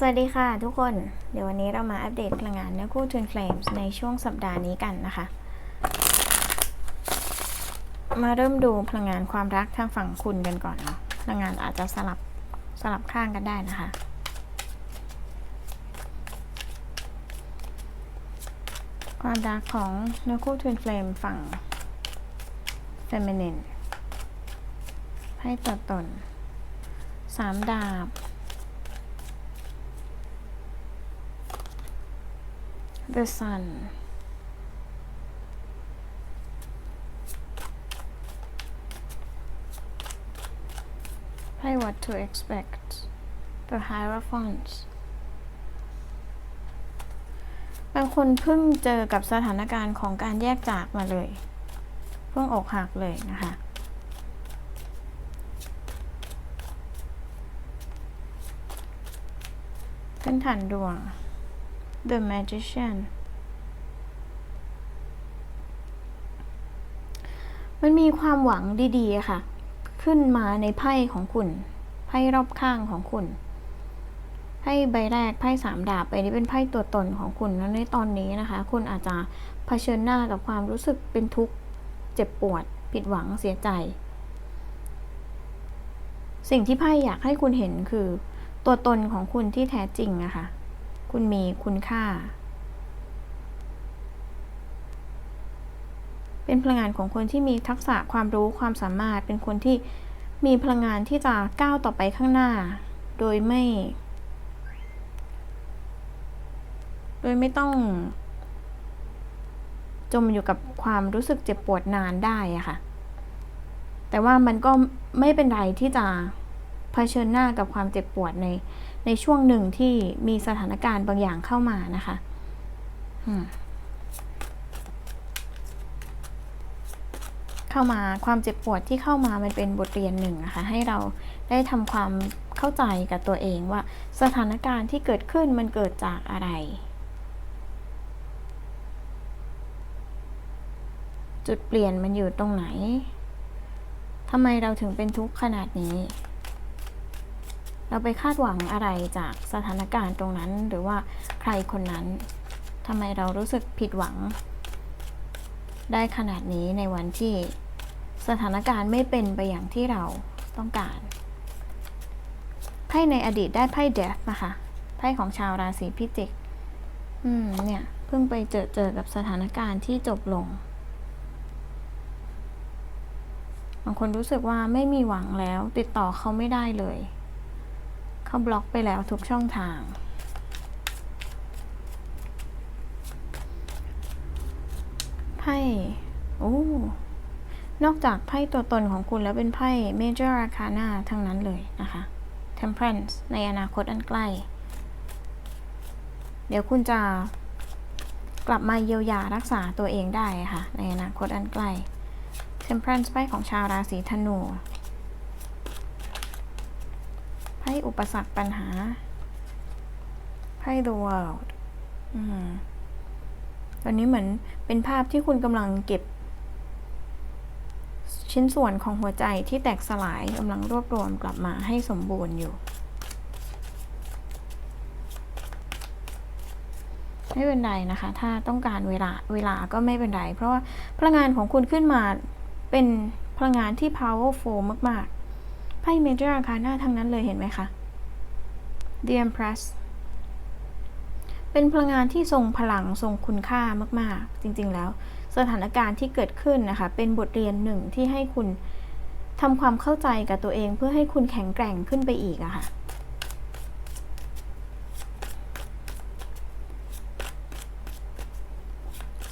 สวัสดีค่ะทุกคน เดี๋ยววันนี้เรามาอัปเดตพลังงานเนื้อคู่ Twin Flames ในช่วงสัปดาห์นี้กันนะคะ มาเริ่มดูพลังงานความรักทางฝั่งคุณกันก่อนเนาะ พลังงานอาจจะสลับสลับข้างกันได้นะคะ ความรักของเนื้อคู่ Twin Flame ฝั่ง Feminine ให้ตัวตนสามดาบ the sun ให้ what to expect the hierophant บางคนเพิ่งเจอกับสถานการณ์ของการแยกจากมาเลย เพิ่งอกหักเลยนะคะขึ้นฐานดวง The Magician มันมีความหวังดีๆค่ะ ขึ้นมาในไพ่ของคุณไพ่รอบข้างของคุณไพ่ใบแรกไพ่สามดาบไปนี้เป็นไพ่ตัวตนของคุณแล้วในตอนนี้นะคะ คุณอาจจะเผชิญหน้ากับความรู้สึกเป็นทุกข์เจ็บปวด ผิดหวังเสียใจ สิ่งที่ไพ่อยากให้คุณเห็นคือ ตัวตนของคุณที่แท้จริงอะคะ คุณมีคุณค่า เป็นพลังงานของคนที่มีทักษะความรู้ความสามารถ เป็นคนที่มีพลังงานที่จะก้าวต่อไปข้างหน้า โดยไม่ โดยไม่ต้อง จมอยู่กับความรู้สึกเจ็บปวดนานได้อะค่ะ แต่ว่ามันก็ไม่เป็นไรที่จะเผชิญหน้ากับความเจ็บปวดใน ในช่วงหนึ่งที่มีสถานการณ์บางอย่างเข้ามานะคะเข้ามาความเจ็บปวดที่เข้ามามันเป็นบทเรียนหนึ่งนะคะ ให้เราได้ทำความเข้าใจกับตัวเองว่าสถานการณ์ที่เกิดขึ้นมันเกิดจากอะไร จุดเปลี่ยนมันอยู่ตรงไหนทำไมเราถึงเป็นทุกข์ขนาดนี้ เราไปคาดหวังอะไรจากสถานการณ์ตรงนั้น หรือว่าใครคนนั้นทำไมเรารู้สึกผิดหวัง ได้ขนาดนี้ในวันที่สถานการณ์ไม่เป็นไปอย่างที่เราต้องการไพ่ในอดีตได้ไพ่เดฟนะคะไพ่ของชาวราศีพิจิก อืม เนี่ย เพิ่งไปเจอเจอกับสถานการณ์ที่จบลง บางคนรู้สึกว่าไม่มีหวังแล้ว ติดต่อเขาไม่ได้เลย เขาบล็อกไปแล้วทุกช่องทาง ไพ่ โอ้ นอกจากไพ่ตัวตนของคุณแล้วเป็นไพ่ Major Arcana ทั้งนั้นเลยนะคะ Temperance ในอนาคตอันใกล้ เดี๋ยวคุณจะกลับมาเยียวยารักษาตัวเองได้ค่ะ ในอนาคตอันใกล้ Temperance ไพ่ของชาวราศีธนู ไพ่อุปสรรคปัญหาไพ่ the world ตอนนี้เหมือนเป็นภาพที่คุณกำลังเก็บ ชิ้นส่วนของหัวใจที่แตกสลายกำลังรวบรวมกลับมาให้สมบูรณ์อยู่ ไม่เป็นไรนะคะ ถ้าต้องการเวลาเวลาก็ไม่เป็นไร เพราะว่าพลังงานของคุณขึ้นมาเป็นพลังงานที่ powerful มาก ๆ ไพ่เมเจอร์อาคาน่าทั้งนั้นเลยเห็นไหมคะ The Empress เป็นพลังงานที่ทรงพลังทรงคุณค่ามาก ๆ จริง ๆ แล้ว สถานการณ์ที่เกิดขึ้นนะคะ เป็นบทเรียนหนึ่งที่ให้คุณทำความเข้าใจกับตัวเองเพื่อให้คุณแข็งแกร่งขึ้นไปอีกอะคะ่ะ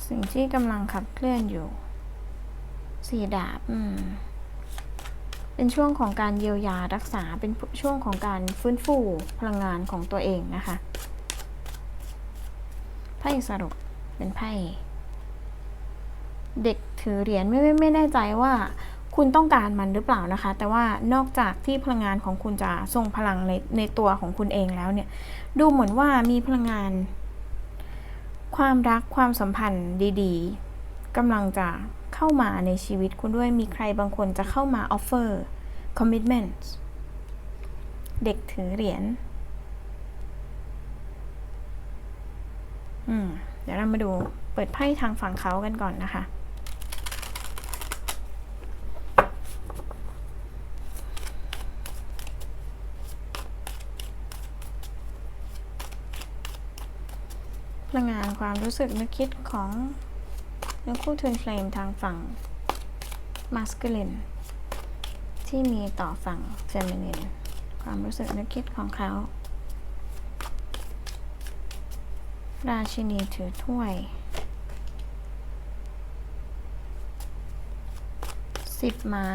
สิ่งที่กำลังขับเคลื่อนอยู่ สีดาบ อืม เป็นช่วงของการเยียวยารักษาเป็นช่วงของการฟื้นฟูพลังงานของตัวเองนะคะไพ่สรุปเป็นไพ่เด็กถือเหรียญไม่ไม่ไม่แน่ใจว่าคุณต้องการมันหรือเปล่านะคะ แต่ว่านอกจากที่พลังงานของคุณจะทรงพลังในในตัวของคุณเองแล้วเนี่ย ดูเหมือนว่ามีพลังงาน ความรักความสัมพันธ์ดี ๆกำลังจะ เข้ามาในชีวิตคุณด้วยมีใครบางคนจะเข้ามาออฟเฟอร์คอมมิชเมนต์เด็กถือเหรียญอืมเดี๋ยวเรามาดูเปิดไพ่ทางฝั่งเขากันก่อนนะคะ พลังงานความรู้สึกนึกคิดของ เนื้อคู่ทวนเฟลมทางฝั่งมาสคูลินที่มีต่อฝั่งเฟมินินความรู้สึกนึกคิดของเขา ราชินีถือถ้วย สิบไม้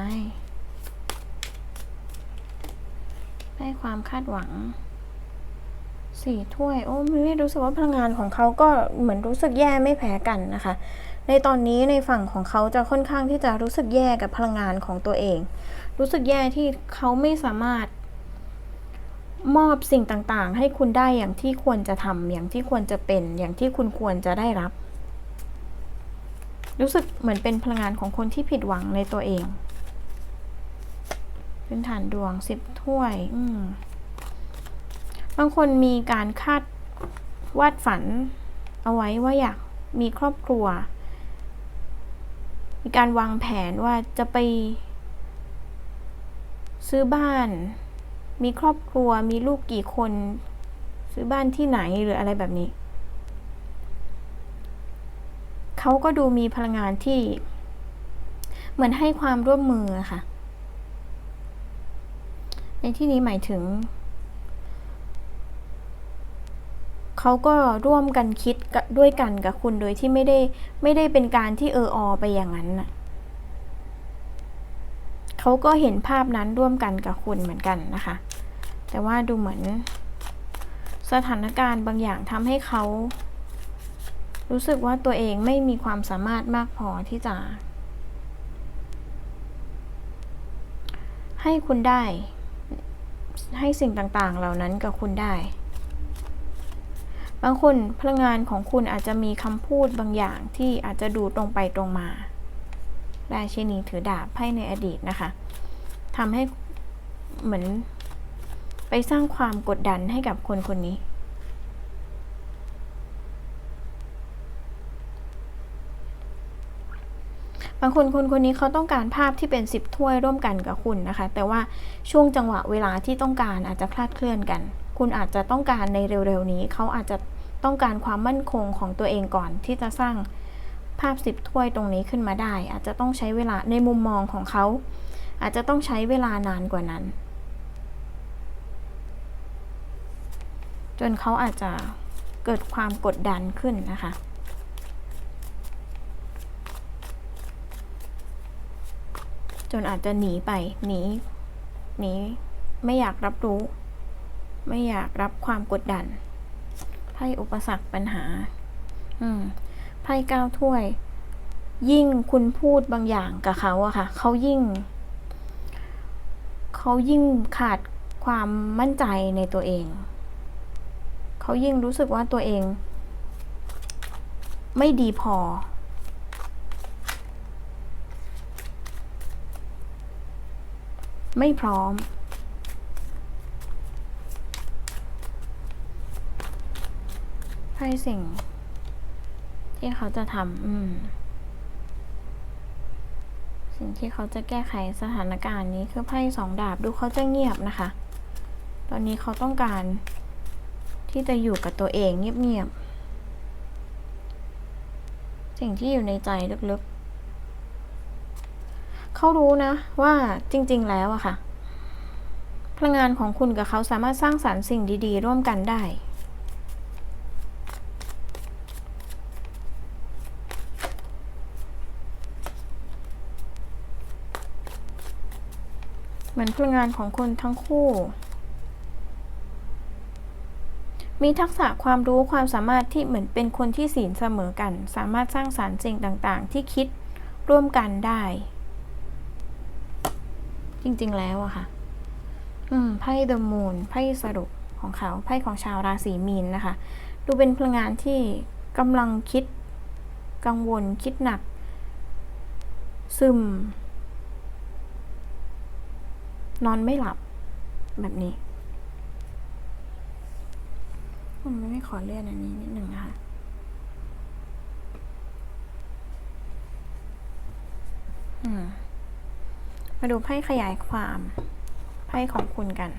ให้ความคาดหวังสี่ถ้วย โอ้ไม่รู้สึกว่าพลังงานของเขาก็เหมือนรู้สึกแย่ไม่แพ้กันนะคะ ในตอนนี้ในฝั่งของเขาจะค่อนข้างที่จะรู้สึกแย่กับพลังงานของตัวเอง รู้สึกแย่ที่เขาไม่สามารถมอบสิ่งต่างๆ ให้คุณได้อย่างที่ควรจะทำอย่างที่ควรจะเป็นอย่างที่คุณควรจะได้รับ รู้สึกเหมือนเป็นพลังงานของคนที่ผิดหวังในตัวเองเป็นฐานดวงสิบถ้วย อืมบางคนมีการคาดวาดฝันเอาไว้ว่าอยากมีครอบครัว มีการวางแผนว่าจะไป ซื้อบ้าน มีครอบครัวมีลูกกี่คน ซื้อบ้านที่ไหนหรืออะไรแบบนี้ เขาก็ดูมีพลังงานที่ เหมือนให้ความร่วมมืออะค่ะ ในที่นี้หมายถึง เขาก็ร่วมกันคิดด้วยกันกับคุณโดยที่ไม่ได้ไม่ได้เป็นการที่เออออไปอย่างนั้นน่ะเขาก็เห็นภาพนั้นร่วมกันกับคุณเหมือนกันนะคะ แต่ว่าดูเหมือน สถานการณ์บางอย่างทำให้เขารู้สึกว่าตัวเองไม่มีความสามารถมากพอที่จะ ให้คุณได้ ให้สิ่งต่างๆ เหล่านั้นกับคุณได้ บางคนพลังงานของคุณอาจจะมีคำพูดบางอย่างที่อาจจะดูตรงไปตรงมาราชินีถือดาบไพ่ในอดีตนะคะทำให้เหมือนไปสร้างความกดดันให้กับคนคนนี้ บางคนคนคนนี้เขาต้องการภาพที่เป็นสิบถ้วยร่วมกันกับคุณนะคะ แต่ว่าช่วงจังหวะเวลาที่ต้องการอาจจะคลาดเคลื่อนกัน คุณอาจจะต้องการในเร็วๆนี้เขาอาจจะต้องการความมั่นคงของตัวเองก่อนที่จะสร้างภาพสิบถ้วยตรงนี้ขึ้นมาได้ อาจจะต้องใช้เวลาในมุมมองของเขา อาจจะต้องใช้เวลานานกว่านั้น จนเขาอาจจะเกิดความกดดันขึ้นนะคะจนอาจจะหนีไปหนีหนีไม่อยากรับรู้ ไม่อยากรับความกดดัน ไพ่อุปสรรคปัญหา อืม ไพ่ก้าถ้วย ยิ่งคุณพูดบางอย่างกับเขาอะค่ะ เขายิ่ง เขายิ่งขาดความมั่นใจในตัวเอง เขายิ่งรู้สึกว่าตัวเอง ไม่ดีพอไม่พร้อม ให้สิ่ง ที่เขาจะทำอืม สิ่งที่เขาจะแก้ไขสถานการณ์นี้คือไพ่สองดาบดูเขาจะเงียบนะคะ ตอนนี้เขาต้องการที่จะอยู่กับตัวเองเงียบๆ สิ่งที่อยู่ในใจลึกๆ เขารู้นะ ว่าจริง ๆ แล้วอะค่ะ พลังงานของคุณกับเขาสามารถสร้างสารรค์สิ่งดี ๆ ร่วมกันได้ เหมือนพลังงานของคนทั้งคู่ มีทักษะความรู้ความสามารถที่เหมือนเป็นคนที่ศีลเสมอกัน สามารถสร้างสารรค์สิ่งต่างๆ ที่คิดร่วมกันได้ จริงๆแล้วอะค่ะ อืมไพ่เดอะมูนไพ่สรุปของเขาไพ่ของชาวราศีมีนนะคะ ดูเป็นพลังงานที่กำลังคิด กังวลคิดหนัก ซึม นอนไม่หลับ แบบนี้ ผมไม่ขอเลื่อนอันนี้นิดหนึ่งนะคะมาดูไพ่ขยายความไพ่ของคุณกัน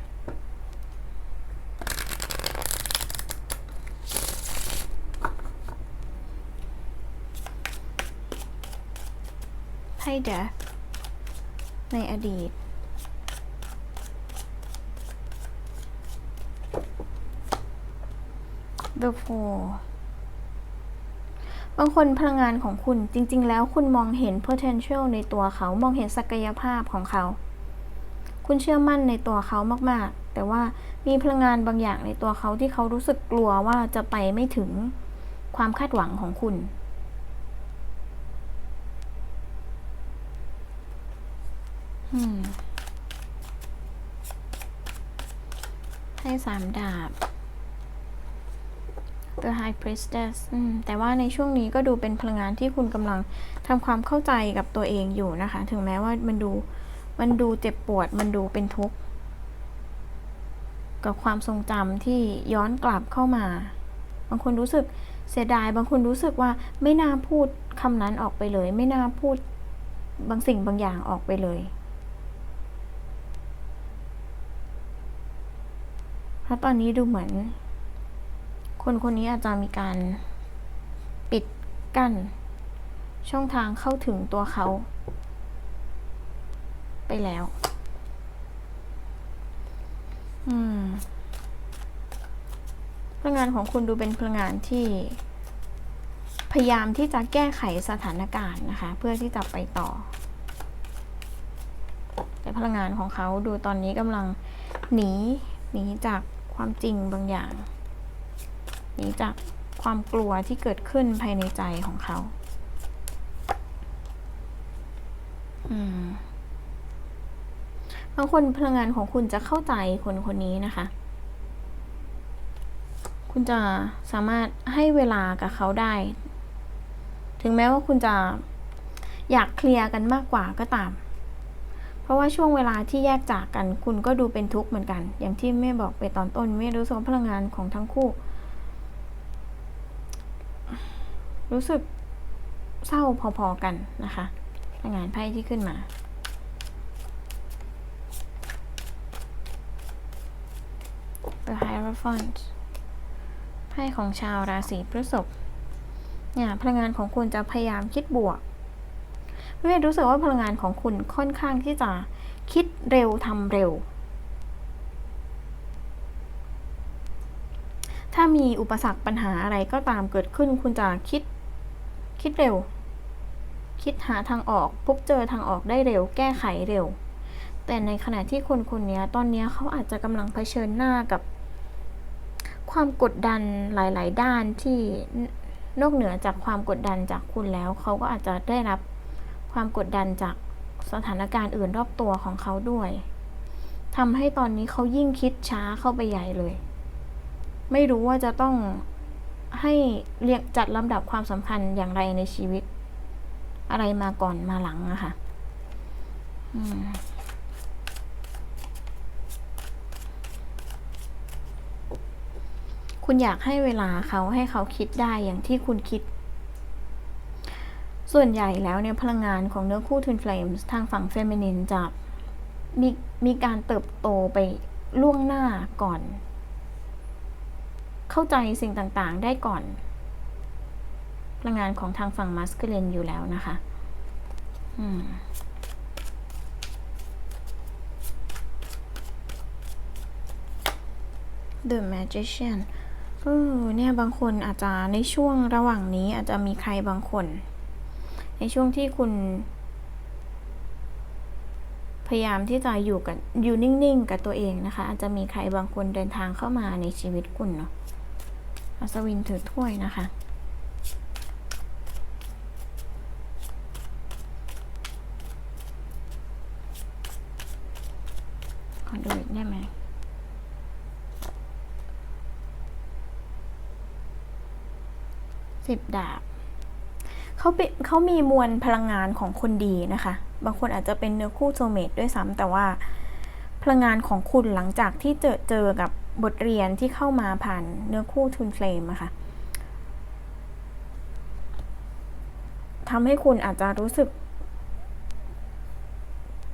ไพ่เดะในอดีต The Four บางคนพลังงานของคุณจริง ๆ แล้วคุณมองเห็น potential ในตัวเขามองเห็นศักยภาพของเขา คุณเชื่อมั่นในตัวเขามากๆ แต่ว่ามีพลังงานบางอย่างในตัวเขาที่เขารู้สึกกลัวว่าจะไปไม่ถึงความคาดหวังของคุณ ให้สามดาบ The High Priestess อืมแต่ว่าในช่วงนี้ก็ดูเป็นพลังงานที่คุณกำลังทำความเข้าใจกับตัวเองอยู่นะคะ ถึงแม้ว่ามันดู มันดูเจ็บปวด มันดูเป็นทุกข์ กับความทรงจำที่ย้อนกลับเข้ามา บางคนรู้สึกเสียดาย บางคนรู้สึกว่าไม่น่าพูดคำนั้นออกไปเลย ไม่น่าพูดบางสิ่งบางอย่างออกไปเลยเพราะตอนนี้ดูเหมือน คนคนนี้อาจจะมีการปิดกั้น ช่องทางเข้าถึงตัวเขา ไปแล้ว อืมพลังงานของคุณดูเป็นพลังงานที่ พยายามที่จะแก้ไขสถานการณ์นะคะ เพื่อที่จะไปต่อ แต่พลังงานของเขาดูตอนนี้กำลังหนีหนีจากความจริงบางอย่าง นีจากความกลัวที่เกิดขึ้นภายในใจของเขา อืมบางคนพลังงานของคุณจะเข้าใจคนคนนี้นะคะ คุณจะสามารถให้เวลากับเขาได้ ถึงแม้ว่าคุณจะอยากเคลียร์กันมากกว่าก็ตาม เพราะว่าช่วงเวลาที่แยกจากกัน คุณก็ดูเป็นทุกข์เหมือนกัน อย่างที่แม่บอกไปตอนต้นแม่รู้สึกพลังงานของทั้งคู่ รู้สึกเศร้าพอๆกันนะคะพลังงานไพ่ที่ขึ้นมา The Hierophant ไพ่ของชาวราศีพฤษภเนี่ยพลังงานของคุณจะพยายามคิดบวกเวทรู้สึกว่าพลังงานของคุณค่อนข้างที่จะคิดเร็วทำเร็ว ถ้ามีอุปสรรคปัญหาอะไรก็ตามเกิดขึ้น คุณจะคิด คิดเร็ว คิดหาทางออกพบเจอทางออกได้เร็ว แก้ไขเร็ว แต่ในขณะที่คนคนนี้ตอนนี้เขาอาจจะกำลังเผชิญหน้ากับ ความกดดันหลาย ๆ ด้านที่นอกเหนือจากความกดดันจากคุณแล้ว เขาก็อาจจะได้รับความกดดันจากสถานการณ์อื่นรอบตัวของเขาด้วยทำให้ตอนนี้เขายิ่งคิดช้าเข้าไปใหญ่เลย ไม่รู้ว่าจะต้อง ให้เรียงจัดลำดับความสำคัญอย่างไรในชีวิต อะไรมาก่อนมาหลังอะค่ะคุณอยากให้เวลาเขาให้เขาคิดได้อย่างที่คุณคิด ส่วนใหญ่แล้วเนี่ยพลังงานของเนื้อคู่ Twin Flames ทางฝั่งเฟมินินจะมีมีการเติบโตไปล่วงหน้าก่อน เข้าใจสิ่งต่างๆ ได้ก่อนพลังงานของทางฝั่งมัสคูลินอยู่แล้วนะคะอืม The Magician เออเนี่ยบางคนอาจจะในช่วงระหว่างนี้อาจจะมีใครบางคน ในช่วงที่คุณ พยายามที่จะอยู่กับอยู่นิ่งๆ กับตัวเองนะคะ อาจจะมีใครบางคนเดินทางเข้ามาในชีวิตคุณเนาะ อัศวินถือถ้วยนะคะ ขอดูอีกได้ไหมสิบดาบเขาเป็นเขามีมวลพลังงานของคนดีนะคะ บางคนอาจจะเป็นเนื้อคู่โซเมตด้วยซ้ำแต่ว่าพลังงานของคุณหลังจากที่เจอเจอกับ บทเรียนที่เข้ามาผ่านเนื้อคู่ทุนเฟลมอะคะ่ะทำให้คุณอาจจะรู้สึก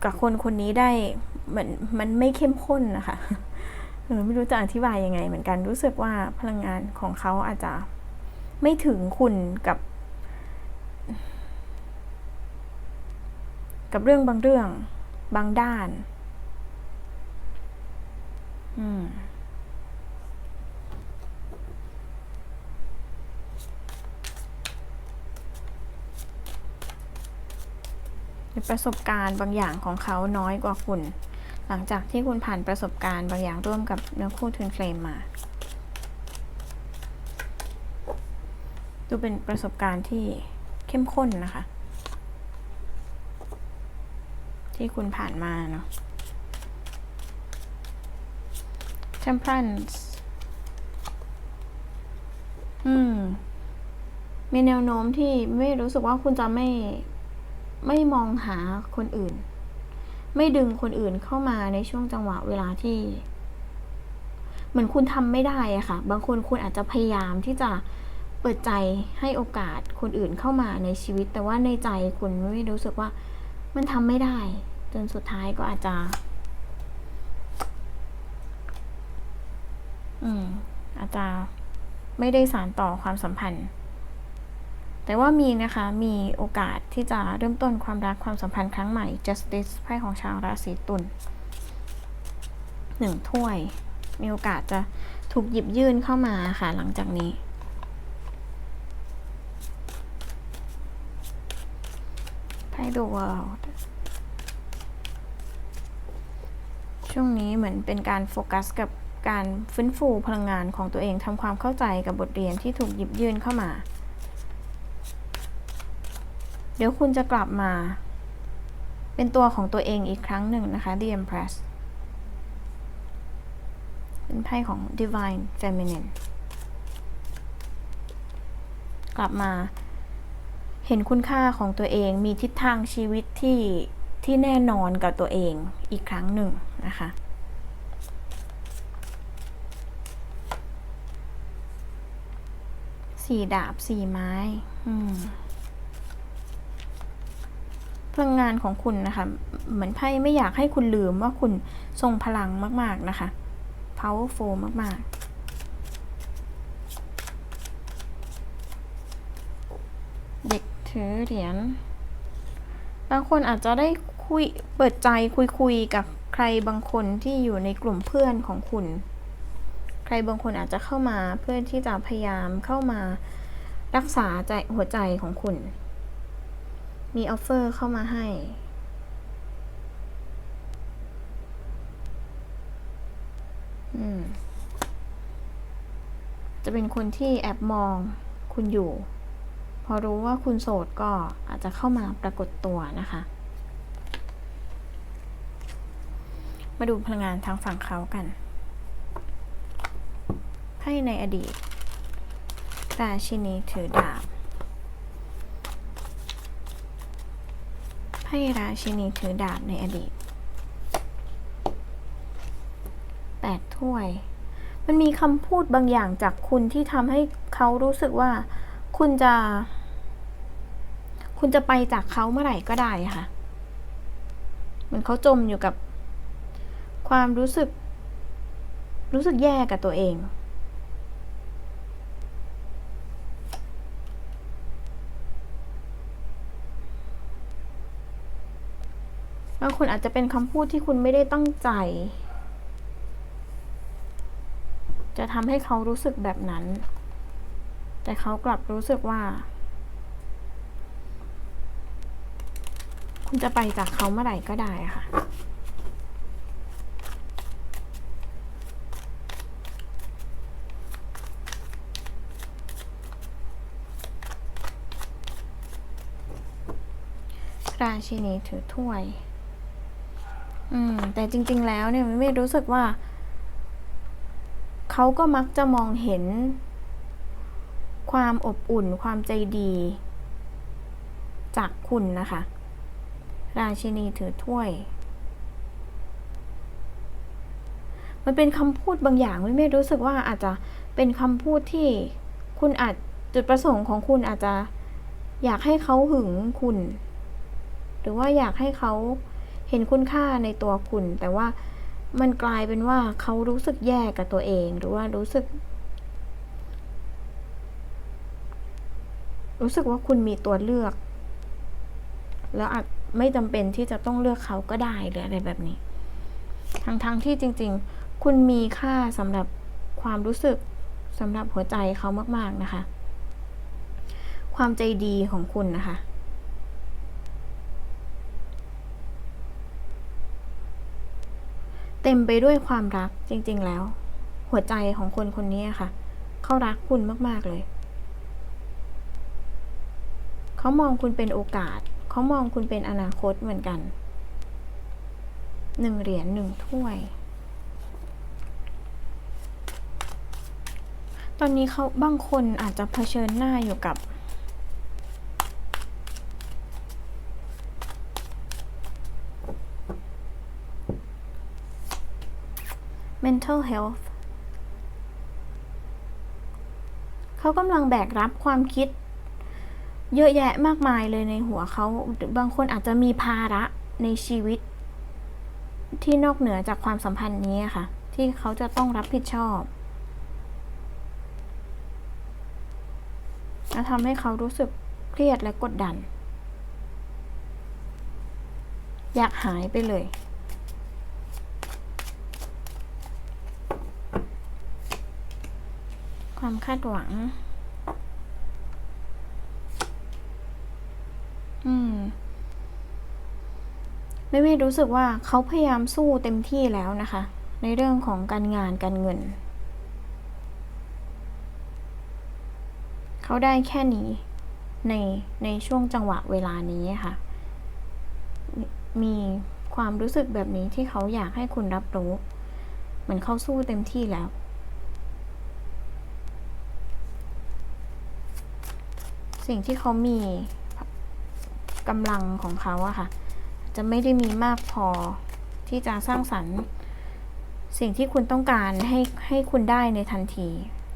กับคนคนนี้ได้เหมือนมันไม่เข้มข้นนะคะเออไม่รู้จะอธิบายยังไง เหมือนกันรู้สึกว่าพลังงานของเขาอาจจะไม่ถึงคุณกับ กับเรื่องบางเรื่องบางด้าน อืม ประสบการณ์บางอย่างของเขาน้อยกว่าคุณ หลังจากที่คุณผ่านประสบการณ์บางอย่างร่วมกับเนื้อคู่ทวินเฟลมมาดูเป็นประสบการณ์ที่เข้มข้นนะคะ ที่คุณผ่านมาเนาะ Temperance อืม มีแนวโน้มที่ไม่รู้สึกว่าคุณจะไม่ ไม่มองหาคนอื่น ไม่ดึงคนอื่นเข้ามาในช่วงจังหวะเวลาที่ เหมือนคุณทำไม่ได้อะค่ะ บางคนคุณอาจจะพยายามที่จะเปิดใจให้โอกาสคนอื่นเข้ามาในชีวิต แต่ว่าในใจคุณไม่รู้สึกว่ามันทำไม่ได้ จนสุดท้ายก็อาจจะ อืมอาจจะไม่ได้สานต่อความสัมพันธ์ แต่ว่ามีนะคะมีโอกาสที่จะเริ่มต้นความรักความสัมพันธ์ครั้งใหม่ justice ไพ่ของชาวราศีตุลหนึ่งถ้วย มีโอกาสจะถูกหยิบยื่นเข้ามาค่ะหลังจากนี้ไพ่ the world ช่วงนี้เหมือนเป็นการโฟกัสกับการฟื้นฟูพลังงานของตัวเองทำความเข้าใจกับบทเรียนที่ถูกหยิบยื่นเข้ามา เดี๋ยวคุณจะกลับมา เป็นตัวของตัวเองอีกครั้งหนึ่งนะคะ The Empress เป็นไพ่ของ Divine Feminine กลับมา เห็นคุณค่าของตัวเอง มีทิศทางชีวิตที่ที่แน่นอนกับตัวเองอีกครั้งหนึ่งนะคะสี่ดาบสี่ไม้ อืม ลังงานของคุณนะคะ เหมือนไพ่ไม่อยากให้คุณลืมว่าคุณทรงพลังมาก ๆ นะคะ powerful มาก ๆเด็กถือเหรียญ บางคนอาจจะได้คุยเปิดใจคุยคุยกับใครบางคนที่อยู่ในกลุ่มเพื่อนของคุณ ใครบางคนอาจจะเข้ามาเพื่อที่จะพยายามเข้ามารักษาใจหัวใจของคุณ มีออฟเฟอร์เข้ามาให้อืมจะเป็นคนที่แอบมองคุณอยู่ พอรู้ว่าคุณโสดก็อาจจะเข้ามาปรากฏตัวนะคะ มาดูพลังงานทางฝั่งเขากันให้ในอดีตราชินีถือดาบ ให้ราชินีถือดาบในอดีตแปดถ้วย มันมีคำพูดบางอย่างจากคุณที่ทำให้เขารู้สึกว่า คุณจะ คุณจะไปจากเขาเมื่อไหร่ก็ได้ค่ะ เหมือนเขาจมอยู่กับความรู้สึก รู้สึกแย่กับตัวเอง บาง คนอาจจะเป็นคำพูดที่คุณไม่ได้ตั้งใจ จะทำให้เขารู้สึกแบบนั้น แต่เขากลับรู้สึกว่า คุณจะไปจากเขาเมื่อไหร่ก็ได้ค่ะราชินีถือถ้วย อืม แต่จริง ๆ แล้วเนี่ยไม่รู้สึกว่า เขาก็มักจะมองเห็น ความอบอุ่นความใจดี จากคุณนะคะ ราชินีถือถ้วย มันเป็นคำพูดบางอย่างไม่รู้สึกว่าอาจจะเป็นคำพูดที่คุณอาจจุดประสงค์ของคุณอาจจะอยากให้เขาหึงคุณ หรือว่าอยากให้เขา เห็นคุณค่าในตัวคุณ แต่ว่ามันกลายเป็นว่าเขารู้สึกแย่กับตัวเอง หรือว่ารู้สึก รู้สึกว่าคุณมีตัวเลือก แล้วอาจไม่จำเป็นที่จะต้องเลือกเขาก็ได้หรืออะไรแบบนี้ ทั้งๆทที่จริง ๆ คุณมีค่าสำหรับความรู้สึกสำหรับหัวใจเขามาก ๆ นะคะ ความใจดีของคุณนะคะ เต็มไปด้วยความรักจริง ๆ แล้ว หัวใจของคนคนนี้ค่ะ เขารักคุณมากๆเลย เขามองคุณเป็นโอกาส เขามองคุณเป็นอนาคตเหมือนกันหนึ่งเหรียญหนึ่งถ้วย ตอนนี้เขาบางคนอาจจะเผชิญหน้าอยู่กับ mental health เขากำลังแบกรับความคิด เยอะแยะมากมายเลยในหัวเขา บางคนอาจจะมีภาระในชีวิต ที่นอกเหนือจากความสัมพันธ์นี้ค่ะ ที่เขาจะต้องรับผิดชอบและทำให้เขารู้สึกเครียดและกดดัน อยากหายไปเลย ความคาดหวัง อืมไม่ไม่รู้สึกว่าเขาพยายามสู้เต็มที่แล้วนะคะ ในเรื่องของการงานการเงิน เขาได้แค่นี้ในในช่วงจังหวะเวลานี้ค่ะ มีความรู้สึกแบบนี้ที่เขาอยากให้คุณรับรู้ เหมือนเขาสู้เต็มที่แล้ว สิ่งที่เขามีกำลังของเขาอะค่ะ จะไม่ได้มีมากพอที่จะสร้างสรรค์ สิ่งที่คุณต้องการให้ให้คุณได้ในทันที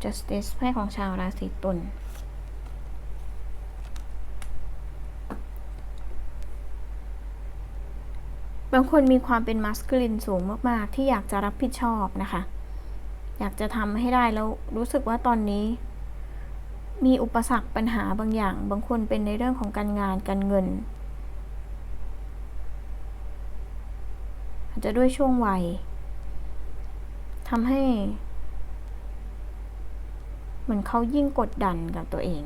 justice ให้ของชาวราศีตุลบางคนมีความเป็นมัสคลินสูงมาก ๆ ที่อยากจะรับผิดชอบนะคะ อยากจะทำให้ได้แล้วรู้สึกว่าตอนนี้ มีอุปสรรคปัญหาบางอย่าง บางคนเป็นในเรื่องของการงานการเงิน อาจจะด้วยช่วงวัยทำให้ เหมือนเขายิ่งกดดันกับตัวเอง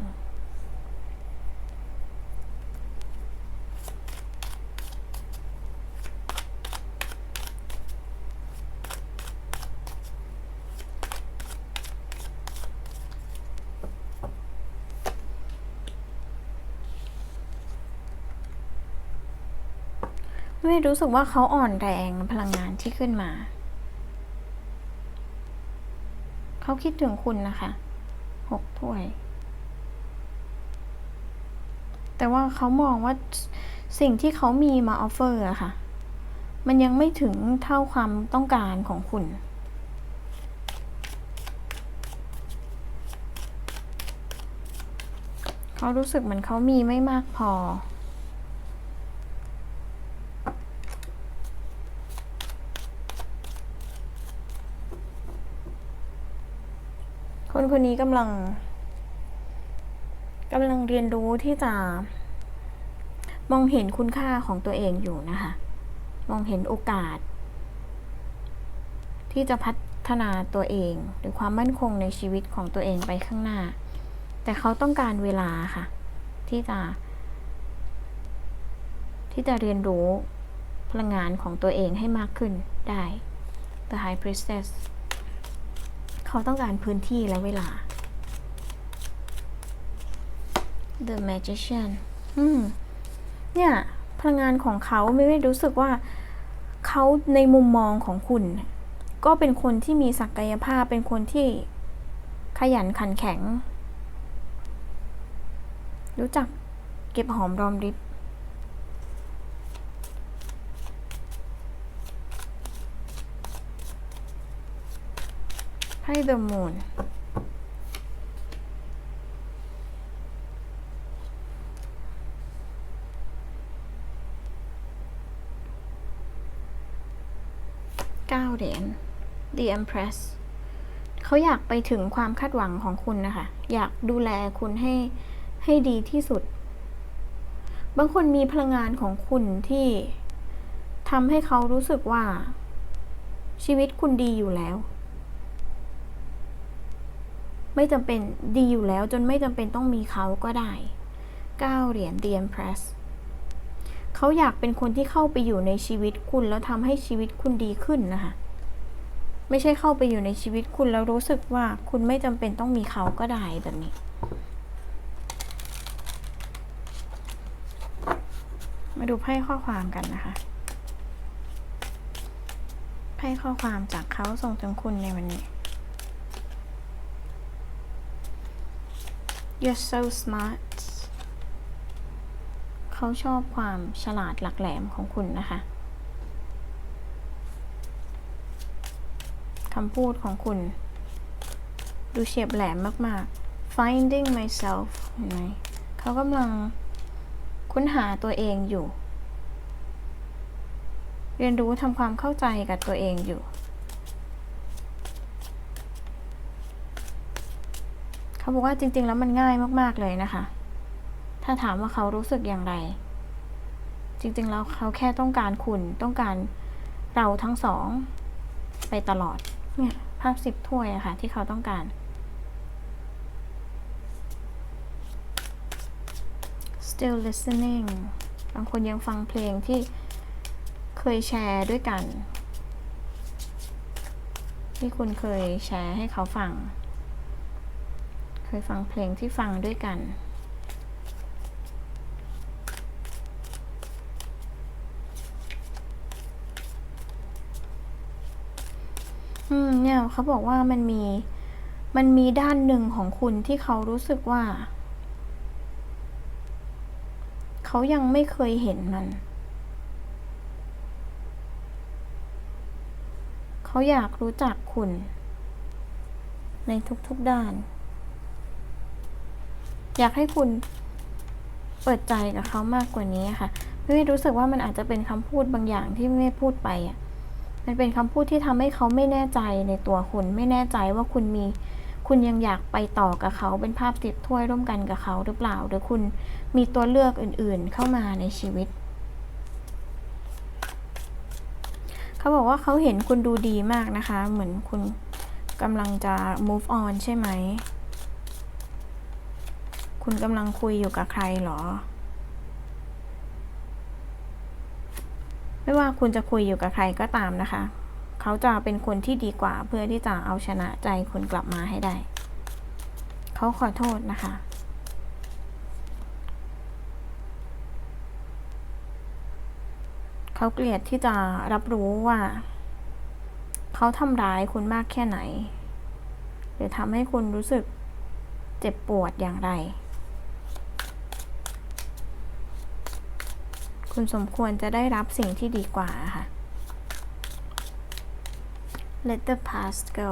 ไม่รู้สึกว่าเขาอ่อนแรงพลังงานที่ขึ้นมา เขาคิดถึงคุณนะคะหกถ้วย แต่ว่าเขามองว่าสิ่งที่เขามีมาออฟเฟอร์อะค่ะ มันยังไม่ถึงเท่าความต้องการของคุณเขารู้สึกเหมือนเขามีไม่มากพอ คนคนนี้กำลังกำลังเรียนรู้ที่จะมองเห็นคุณค่าของตัวเองอยู่นะคะ มองเห็นโอกาส ที่จะพัฒนาตัวเอง หรือความมั่นคงในชีวิตของตัวเองไปข้างหน้า แต่เขาต้องการเวลาค่ะ ที่จะ ที่จะเรียนรู้พลังงานของตัวเองให้มากขึ้นได้ The High Priestess เขาต้องการพื้นที่และเวลา The Magician อืมเนี่ย พลังงานของเขาไม่ได้รู้สึกว่าเขาในมุมมองของคุณ ก็เป็นคนที่มีศักยภาพเป็นคนที่ขยันขันแข็ง รู้จักเก็บหอมรอมริบ The Moon อ9เหรียญ The Empress เขาอยากไปถึงความคาดหวังของคุณนะคะ อยากดูแลคุณให้ให้ดีที่สุด บางคนมีพลังงานของคุณที่ทำให้เขารู้สึกว่าชีวิตคุณดีอยู่แล้ว ไม่จำเป็นดีอยู่แล้วจนไม่จำเป็นต้องมีเขาก็ได้ 9 เหรียญ The Empress เขาอยากเป็นคนที่เข้าไปอยู่ในชีวิตคุณแล้วทำให้ชีวิตคุณดีขึ้นนะคะ ไม่ใช่เข้าไปอยู่ในชีวิตคุณแล้วรู้สึกว่าคุณไม่จำเป็นต้องมีเขาก็ได้แบบนี้ มาดูไพ่ข้อความกันนะคะ ไพ่ข้อความจากเขาส่งถึงคุณในวันนี้ You're so smart เขาชอบความฉลาดหลักแหลมของคุณนะคะคำพูดของคุณ ดูเฉียบแหลมมาก ๆ finding myself เห็นไหมเขากำลังค้นหาตัวเองอยู่ เรียนรู้ทำความเข้าใจกับตัวเองอยู่ เขาบอกว่าจริง ๆ แล้วมันง่ายมาก ๆ เลยนะคะ ถ้าถามว่าเขารู้สึกอย่างไร จริง ๆ แล้วเขาแค่ต้องการคุณต้องการเราทั้งสอง ไปตลอด เนี่ยภาพสิบถ้วยอะค่ะ ที่เขาต้องการ still listening บางคนยังฟังเพลงที่เคยแชร์ด้วยกัน ที่คุณเคยแชร์ให้เขาฟัง เคยฟังเพลงที่ฟังด้วยกัน อืม เนี่ยเขาบอกว่ามันมี มันมีด้านหนึ่งของคุณที่เขารู้สึกว่า เขายังไม่เคยเห็นมันเขาอยากรู้จักคุณ ในทุกๆด้าน อยากให้คุณเปิดใจกับเขามากกว่านี้ค่ะไม่รู้สึกว่ามันอาจจะเป็นคำพูดบางอย่างที่ไม่พูดไปอะมันเป็นคำพูดที่ทำให้เขาไม่แน่ใจในตัวคุณ ไม่แน่ใจว่าคุณมีคุณยังอยากไปต่อกับเขาเป็นภาพติดถ้วยร่วมกันกับเขาหรือเปล่า หรือคุณมีตัวเลือกอื่นๆเข้ามาในชีวิต เขาบอกว่าเขาเห็นคุณดูดีมากนะคะ เหมือนคุณกำลังจะ move on ใช่ไหม คุณกำลังคุยอยู่กับใครเหรอ ไม่ว่าคุณจะคุยอยู่กับใครก็ตามนะคะ เขาจะเป็นคนที่ดีกว่าเพื่อที่จะเอาชนะใจคุณกลับมาให้ได้ เขาขอโทษนะคะเขาเกลียดที่จะรับรู้ว่า เขาทำร้ายคุณมากแค่ไหน หรือทำให้คุณรู้สึกเจ็บปวดอย่างไร คุณสมควรจะได้รับสิ่งที่ดีกว่าค่ะ Let the past go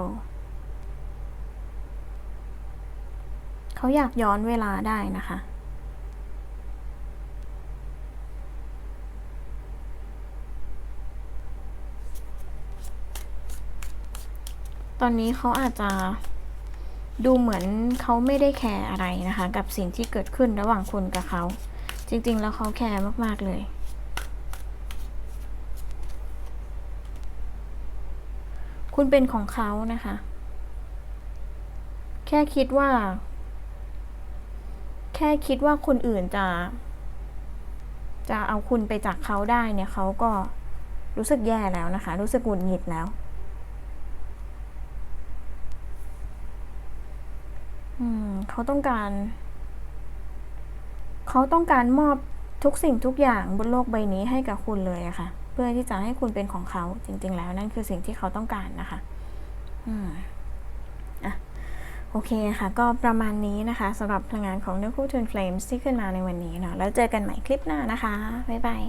เขาอยากย้อนเวลาได้นะคะ ตอนนี้เขาอาจจะดูเหมือนเขาไม่ได้แคร์อะไรนะคะ กับสิ่งที่เกิดขึ้นระหว่างคุณกับเขา จริง ๆ แล้วเขาแคร์มาก ๆ เลยคุณเป็นของเขานะคะ แค่คิดว่า แค่คิดว่าคนอื่นจะ จะเอาคุณไปจากเขาได้เนี่ยเขาก็รู้สึกแย่แล้วนะคะ รู้สึกหงุดหงิดแล้ว อืมเขาต้องการ เขาต้องการมอบทุกสิ่งทุกอย่างบนโลกใบนี้ให้กับคุณเลยอะค่ะ เพื่อที่จะให้คุณเป็นของเขาจริง ๆ แล้วนั่นคือสิ่งที่เขาต้องการนะคะ อืมอะโอเคค่ะ ก็ประมาณนี้นะคะสำหรับพลังงานของเนื้อคู่ทูนเฟลมที่ขึ้นมาในวันนี้เนาะแล้วเจอกันใหม่คลิปหน้านะคะ บ๊ายบาย